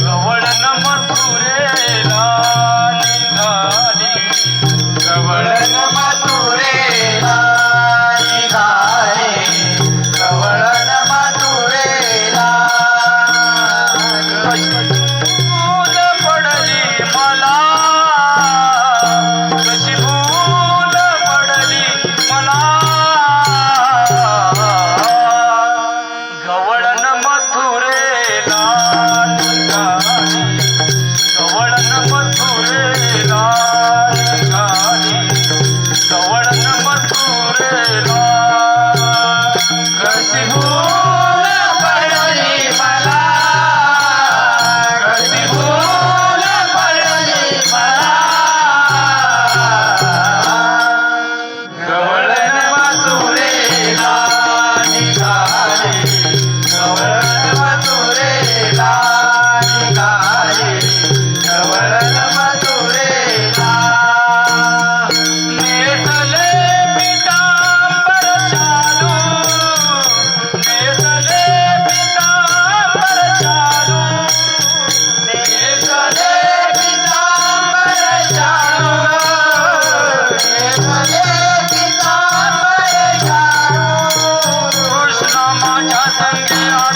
गवळन मथुरेला निघाली. गवळन Amen. Thank you.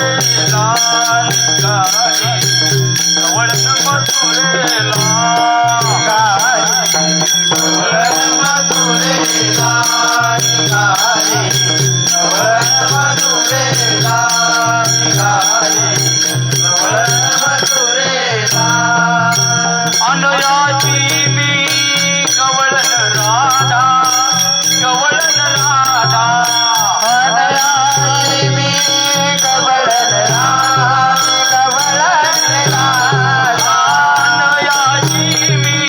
लाल काळी कवळ मधुरे लाल